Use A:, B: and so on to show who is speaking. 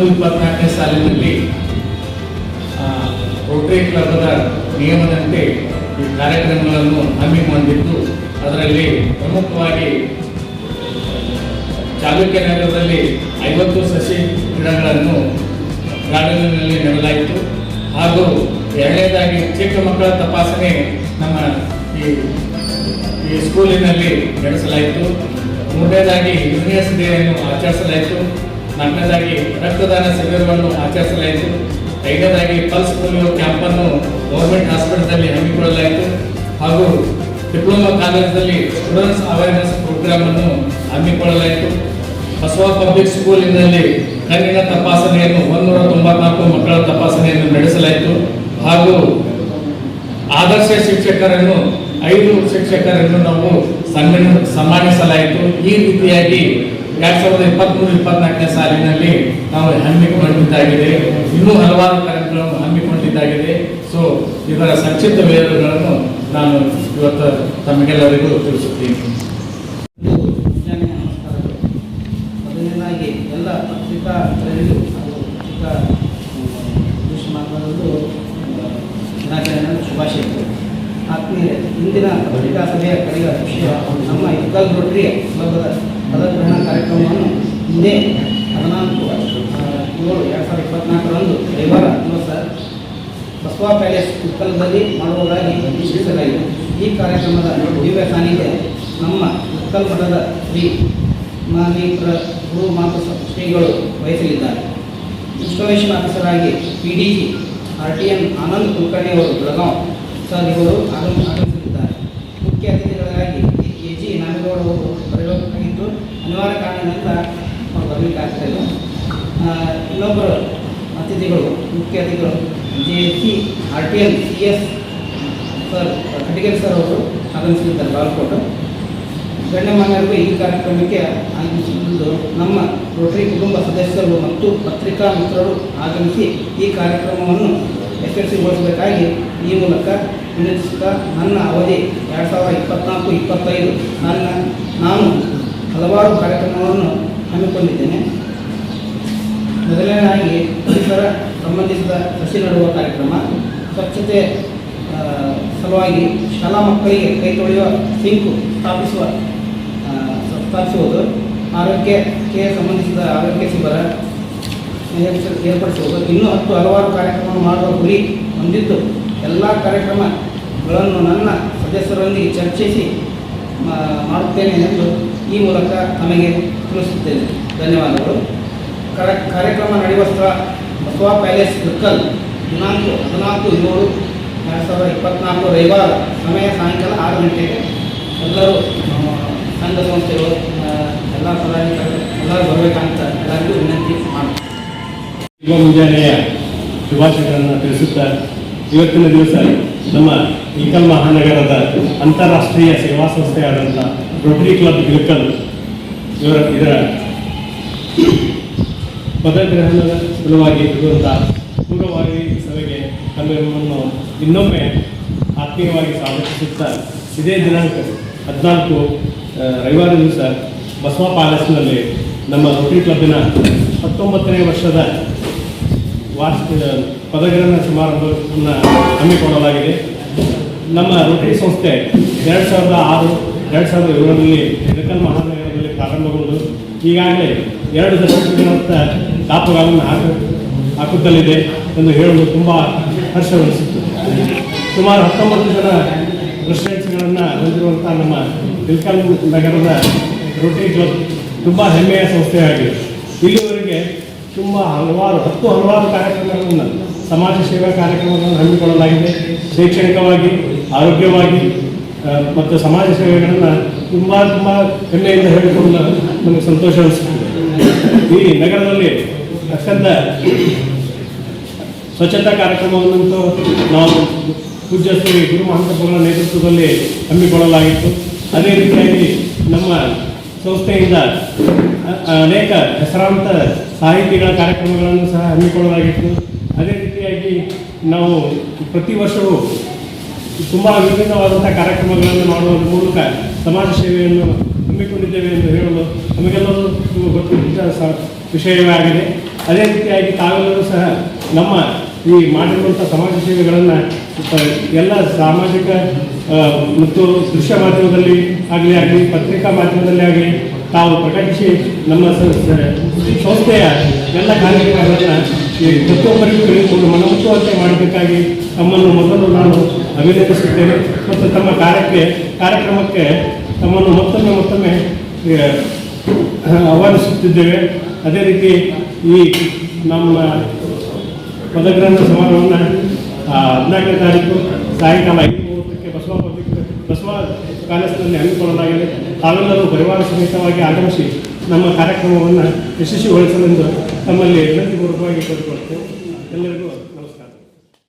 A: ಇಪ್ಪತ್ತ್ಮೂರು ಇಪ್ಪತ್ನಾಲ್ಕನೇ ಸಾಲಿನಲ್ಲಿ ರೋಟರಿ ಕ್ಲಬ್ನ ನಿಯಮದಂತೆ ಈ ಕಾರ್ಯಕ್ರಮಗಳನ್ನು ಹಮ್ಮಿಕೊಂಡಿದ್ದು ಅದರಲ್ಲಿ ಪ್ರಮುಖವಾಗಿ ಚಾಲುಕ್ಯ ನಗರದಲ್ಲಿ ಐವತ್ತು ಸಸಿ ಗಿಡಗಳನ್ನು ಗಾರ್ಡನ್ನಲ್ಲಿ ನೆಡಲಾಯಿತು. ಹಾಗೂ ಎರಡನೇದಾಗಿ ಚಿಕ್ಕ ಮಕ್ಕಳ ತಪಾಸಣೆ ನಮ್ಮ ಈ ಈ ಸ್ಕೂಲಿನಲ್ಲಿ ನಡೆಸಲಾಯಿತು. ಮೂರನೇದಾಗಿ ಯೂನಿಯರ್ಸ್ ಡೇಯನ್ನು ಆಚರಿಸಲಾಯಿತು. ನಾಲ್ಕನೇದಾಗಿ ರಕ್ತದಾನ ಶಿಬಿರವನ್ನು ಆಚರಿಸಲಾಯಿತು. ಐದನೇದಾಗಿ ಪಲ್ಸ್ ಪೋಲಿಯೋ ಕ್ಯಾಂಪನ್ನು ಗೌರ್ಮೆಂಟ್ ಹಾಸ್ಪಿಟಲ್ನಲ್ಲಿ ಹಮ್ಮಿಕೊಳ್ಳಲಾಯಿತು. ಹಾಗೂ ಡಿಪ್ಲೊಮಾ ಕಾಲೇಜಿನಲ್ಲಿ ಸ್ಟೂಡೆಂಟ್ಸ್ ಅವೇರ್ನೆಸ್ ಪ್ರೋಗ್ರಾಮ್ ಅನ್ನು ಹಮ್ಮಿಕೊಳ್ಳಲಾಯಿತು. ಬಸವ ಪಬ್ಲಿಕ್ ಸ್ಕೂಲಿನಲ್ಲಿ ಕಣ್ಣಿನ ತಪಾಸಣೆಯನ್ನು ಒಂದೂರ ತೊಂಬತ್ನಾಲ್ಕು ಮಕ್ಕಳ ತಪಾಸಣೆಯನ್ನು ನಡೆಸಲಾಯಿತು. ಹಾಗೂ ಆದರ್ಶ ಶಿಕ್ಷಕರನ್ನು, ಐದು ಶಿಕ್ಷಕರನ್ನು ನಾವು ಸನ್ಮಾನ ಸನ್ಮಾನಿಸಲಾಯಿತು ಈ ರೀತಿಯಾಗಿ ಎರಡ್ ಸಾವಿರದ ಇಪ್ಪತ್ಮೂರು, ಇಪ್ಪತ್ನಾಲ್ಕನೇ ಸಾಲಿನಲ್ಲಿ ನಾವು ಹಮ್ಮಿಕೊಂಡಿದ್ದಾಗಿದೆ. ಇನ್ನೂ ಹಲವಾರು ಕಾರ್ಯಕ್ರಮ ಹಮ್ಮಿಕೊಂಡಿದ್ದಾಗಿದೆ. ಸೊ ಇದರ ಸಂಕ್ಷಿಪ್ತ ವಿವರಗಳನ್ನು ನಾನು ಇವತ್ತು ತಮಗೆಲ್ಲರಿಗೂ ತಿಳಿಸುತ್ತೇನೆ.
B: ಮೊದಲನೇದಾಗಿ, ಎಲ್ಲ ಪತ್ರಿಕಾ ಪತ್ರಿಕಾ ಮಾತನಾಡಲು ದಿನಾಚರಣೆಯ ಶುಭಾಶಯಗಳು. ಆತ್ಮೀಯರೇ, ಇಂದಿನ ಪತ್ರಿಕಾ ಸಭೆಯ ಕಡೆಯ ವಿಷಯ ನಮ್ಮ ಇಕ್ಕಲ್ ರೋಟರಿ ಕ್ಲಬ್ದ ಕಾರ್ಯಕ್ರಮವನ್ನು ಹಿಂದೆ ಹದಿನಾಲ್ಕು ಏಳು ಎರಡು ಸಾವಿರದ ಇಪ್ಪತ್ನಾಲ್ಕರಂದು ರವಿವಾರ ದಿವಸ ಬಸವ ಪ್ಯಾಲೇಸ್ ಉತ್ಕಲದಲ್ಲಿ ಮಾಡುವುದಾಗಿ ನಿಶ್ಚಯಿಸಲಾಗಿದೆ ಈ ಕಾರ್ಯಕ್ರಮದ ದಿವ್ಯ ಸಾನ್ನಿಧ್ಯ ನಮ್ಮ ಉತ್ಕಲ್ ಮಠದ ಶ್ರೀ ಮಾಲಿ ಪ್ರ ಗುರು ಮಾತು ಶ್ರೀಗಳು ವಹಿಸಲಿದ್ದಾರೆ. Installation officer P D G R T N Anand Kulkarni ಅವರು ಬೆಳಗಾವ್ ಸರ್, ಇವರು ಆಗಮ ಆಗಮಿಸಲಿದ್ದಾರೆ ಮುಖ್ಯ ಅತಿಥಿಗಳಾಗಿ ಎ ಜಿ ನಾಗೇಗೌಡ ಅವರು ಅನಿವಾರ್ಯ ಕಾರಣದಿಂದ ಅವ್ರು ಬರಲಿಕ್ಕಾಗ್ತಾ ಇಲ್ಲ ಇನ್ನೊಬ್ಬರು ಅತಿಥಿಗಳು, ಮುಖ್ಯ ಅತಿಥಿಗಳು J C R T L C S sir Katigeri sir ಅವರು ಆಗಮಿಸಿದ್ದಾರೆ ಬಾಲ್ಕೋಟ್ ಗಣ್ಯಮಾನ್ಯರಿಗೂ ಈ ಕಾರ್ಯಕ್ರಮಕ್ಕೆ ಆಗಮಿಸಿದ್ದು ನಮ್ಮ ರೋಟರಿ ಕುಟುಂಬ ಸದಸ್ಯರು ಮತ್ತು ಪತ್ರಿಕಾ ಮಿತ್ರರು ಆಗಮಿಸಿ ಈ ಕಾರ್ಯಕ್ರಮವನ್ನು ಯಶಸ್ವಿಗೊಳಿಸಬೇಕಾಗಿ ಈ ಮೂಲಕ ವಿನಂತಿಸುತ್ತಾ ನನ್ನ ಅವಧಿ ಎರಡು ಸಾವಿರದ ಇಪ್ಪತ್ತ್ನಾಲ್ಕು ಇಪ್ಪತ್ತೈದು. ನನ್ನ, ನಾನು ಹಲವಾರು ಕಾರ್ಯಕ್ರಮಗಳನ್ನು ಹಮ್ಮಿಕೊಂಡಿದ್ದೇನೆ. ಮೊದಲನೇದಾಗಿ ಪರಿಸರ ಸಂಬಂಧಿಸಿದ ಸಸಿ ನೆಡುವ ಕಾರ್ಯಕ್ರಮ. ಸ್ವಚ್ಛತೆ ಸಲುವಾಗಿ ಶಾಲಾ ಮಕ್ಕಳಿಗೆ ಕೈ ತೊಳೆಯುವ ಸಿಂಕು ಸ್ಥಾಪಿಸುವ ಸ್ಥಾಪಿಸುವುದು. ಆರೋಗ್ಯಕ್ಕೆ ಸಂಬಂಧಿಸಿದ ಆರೋಗ್ಯ ಶಿಬಿರ ಏರ್ಪಡಿಸ- ಏರ್ಪಡಿಸುವುದು. ಇನ್ನೂ ಹತ್ತು ಹಲವಾರು ಕಾರ್ಯಕ್ರಮ ಮಾಡುವ ಗುರಿ ಹೊಂದಿದ್ದು ಎಲ್ಲ ಕಾರ್ಯಕ್ರಮಗಳನ್ನು ನನ್ನ ಸದಸ್ಯರೊಂದಿಗೆ ಚರ್ಚಿಸಿ ಮಾಡುತ್ತೇನೆ ಎಂದು ಈ ಮೂಲಕ ನಮಗೆ ತಿಳಿಸುತ್ತೇನೆ. ಧನ್ಯವಾದಗಳು. ಕರ- ಕಾರ್ಯಕ್ರಮ ನಡೆಯುವ ಸ್ಥಳ ಬಸವ ಪ್ಯಾಲೇಸ್ ಸರ್ಕಲ್ ದಿನಾಂಕ ಹದಿನಾಲ್ಕು ಏಳು ಎರಡು ಸಾವಿರದ ಇಪ್ಪತ್ನಾಲ್ಕು ರವಿವಾರ ಸಮಯ ಸಾಯಂಕಾಲ ಆರು ಗಂಟೆಗೆ. ಎಲ್ಲರೂ ಸಂಘ ಸಂಸ್ಥೆಗಳು ಎಲ್ಲ ಪದಾಧಿಕಾರಿಗಳು ಎಲ್ಲರೂ ಬರಬೇಕಂತ ಎಲ್ಲರಿಗೂ ವಿನಂತಿ ಮಾಡ್ತೀನಿ.
C: ಶುಭ ಮುಂಜಾನೆಯ ಶುಭಾಶಯಗಳನ್ನು ತಿಳಿಸುತ್ತಾ ಇವತ್ತಿನ ದಿವಸ ನಮ್ಮ ಇಕಲ್ ಮಹಾನಗರದ ಅಂತಾರಾಷ್ಟ್ರೀಯ ಸೇವಾ ಸಂಸ್ಥೆಯಾದಂಥ ರೋಟರಿ ಕ್ಲಬ್ ಗಿರ್ಕಲ್ ಇವರ ಇದರ ಪದಗ್ರಹಣದ ಸಲುವಾಗಿ ಇರುವಂಥ ಪೂರ್ವವಾಗಿ ಸಭೆಗೆ ತಮ್ಮನ್ನು ಇನ್ನೊಮ್ಮೆ ಆತ್ಮೀಯವಾಗಿ ಸ್ವಾಗತಿಸುತ್ತಾ ಇದೇ ದಿನಾಂಕ ಹದಿನಾಲ್ಕು ರವಿವಾರ ದಿವಸ ಬಸವ ಪ್ಯಾಲೇಸ್ನಲ್ಲಿ ನಮ್ಮ ರೋಟರಿ ಕ್ಲಬ್ನ ಹತ್ತೊಂಬತ್ತನೇ ವರ್ಷದ ವಾರ್ಷಿಕ ಪದಗ್ರಹಣ ಸಮಾರಂಭವನ್ನು ಹಮ್ಮಿಕೊಳ್ಳಲಾಗಿದೆ. ನಮ್ಮ ರೋಟರಿ ಸಂಸ್ಥೆ ಎರಡು ಸಾವಿರದ ಆರು ಎರಡು ಸಾವಿರದ ಏಳರಲ್ಲಿ ಇಳಕಲ್ ಮಹಾನಗರದಲ್ಲಿ ಪ್ರಾರಂಭಗೊಂಡು ಈಗಾಗಲೇ ಎರಡು ದಶಕಗಳತ್ತ ದಾಪುಗಾಲನ್ನು ಹಾಕು ಹಾಕುತ್ತಲಿದೆ ಎಂದು ಹೇಳಲು ತುಂಬ ಹರ್ಷವೆನಿಸುತ್ತದೆ. ಸುಮಾರು ಹತ್ತೊಂಬತ್ತು ಜನ ರೆಸ್ಟೋರೆಂಟ್ಸ್ಗಳನ್ನು ಹೊಂದಿರುವಂಥ ನಮ್ಮ ಇಳಕಲ್ ನಗರದ ರೊಟ್ಟಿ ಕ್ಲಬ್ ತುಂಬ ಹೆಮ್ಮೆಯ ಸಂಸ್ಥೆಯಾಗಿದೆ. ಇಲ್ಲಿವರೆಗೆ ತುಂಬ ಹಲವಾರು, ಹತ್ತು ಹಲವಾರು ಕಾರ್ಯಕ್ರಮಗಳನ್ನು ಸಮಾಜ ಸೇವಾ ಕಾರ್ಯಕ್ರಮಗಳನ್ನು ಹಮ್ಮಿಕೊಳ್ಳಲಾಗಿದೆ. ಶೈಕ್ಷಣಿಕವಾಗಿ, ಆರೋಗ್ಯವಾಗಿ ಮತ್ತು ಸಮಾಜ ಸೇವೆಗಳನ್ನು ತುಂಬ ತುಂಬ ಹೆಮ್ಮೆಯಿಂದ ಹೇಳಿಕೊಳ್ಳಲು ನಮಗೆ ಸಂತೋಷ ಅನಿಸುತ್ತದೆ. ಈ ನಗರದಲ್ಲಿ ಅತ್ಯಂತ ಸ್ವಚ್ಛತಾ ಕಾರ್ಯಕ್ರಮವನ್ನಂತೂ ನಾವು ಪೂಜ್ಯ ಶ್ರೀ ಗುರು ಮಹಾಂತಪ್ಪಗಳ ನೇತೃತ್ವದಲ್ಲಿ ಹಮ್ಮಿಕೊಳ್ಳಲಾಗಿತ್ತು. ಅದೇ ರೀತಿಯಾಗಿ ನಮ್ಮ ಸಂಸ್ಥೆಯಿಂದ ಅನೇಕ ಹೆಸರಾಂತ ಸಾಹಿತಿಗಳ ಕಾರ್ಯಕ್ರಮಗಳನ್ನು ಸಹ ಹಮ್ಮಿಕೊಳ್ಳಲಾಗಿತ್ತು. ಅದೇ ರೀತಿಯಾಗಿ ನಾವು ಪ್ರತಿ ವರ್ಷವೂ ತುಂಬ ವಿಭಿನ್ನವಾದಂಥ ಕಾರ್ಯಕ್ರಮಗಳನ್ನು ಮಾಡುವ ಮೂಲಕ ಸಮಾಜ ಸೇವೆಯನ್ನು ಹಮ್ಮಿಕೊಂಡಿದ್ದೇವೆ ಎಂದು ಹೇಳಲು ನಮಗೆಲ್ಲರೂ ಗೊತ್ತು ವಿಷಯವಾಗಿದೆ ಅದೇ ರೀತಿಯಾಗಿ ತಾವೆಲ್ಲರೂ ಸಹ ನಮ್ಮ ಈ ಮಾಡಿರುವಂಥ ಸಮಾಜ ಸೇವೆಗಳನ್ನು ಎಲ್ಲ ಸಾಮಾಜಿಕ ಮತ್ತು ದೃಶ್ಯ ಮಾಧ್ಯಮದಲ್ಲಿ ಆಗಲಿ ಆಗಲಿ, ಪತ್ರಿಕಾ ಮಾಧ್ಯಮದಲ್ಲಿ ಆಗಲಿ, ತಾವು ಪ್ರಕಟಿಸಿ ನಮ್ಮ ಸಂಸ್ಥೆಯ ಎಲ್ಲ ಕಾರ್ಯಕ್ರಮಗಳನ್ನು ಪ್ರತಿಯೊಬ್ಬರಿಗೂ ತಿಳಿದುಕೊಂಡು ಮನಮುಟ್ಟುವಂತೆ ಮಾಡಬೇಕಾಗಿ ತಮ್ಮನ್ನು ಮೊದಲು ನಾನು ಅಭಿನಂದಿಸುತ್ತೇನೆ ಮತ್ತು ತಮ್ಮ ಕಾರ್ಯಕ್ಕೆ, ಕಾರ್ಯಕ್ರಮಕ್ಕೆ ತಮ್ಮನ್ನು ಮತ್ತೊಮ್ಮೆ ಮತ್ತೊಮ್ಮೆ ಆಹ್ವಾನಿಸುತ್ತಿದ್ದೇವೆ. ಅದೇ ರೀತಿ ಈ ನಮ್ಮ ಪದಗ್ರಂಥ ಸಮಾರಂಭವನ್ನು ಹದಿನಾಲ್ಕನೇ ತಾರೀಕು ಸಾಯಂಕಾಲ ಐದು ಮೂವತ್ತಕ್ಕೆ ಬಸವ ಬಸವ ಕಾಲೇಜಿನಲ್ಲಿ ಹಮ್ಮಿಕೊಳ್ಳಲಾಗಿದೆ. ತಾವೆಲ್ಲರೂ ಪರಿವಾರ ಸಮೇತವಾಗಿ ಆಗಮಿಸಿ ನಮ್ಮ ಕಾರ್ಯಕ್ರಮವನ್ನು ಯಶಸ್ವಿಗೊಳಿಸಲೆಂದು ತಮ್ಮಲ್ಲಿ ವಿನಂತಿಪೂರ್ವಕವಾಗಿ ಕೋರಿಕೊಳ್ತೇವೆ ಎಲ್ಲರಿಗೂ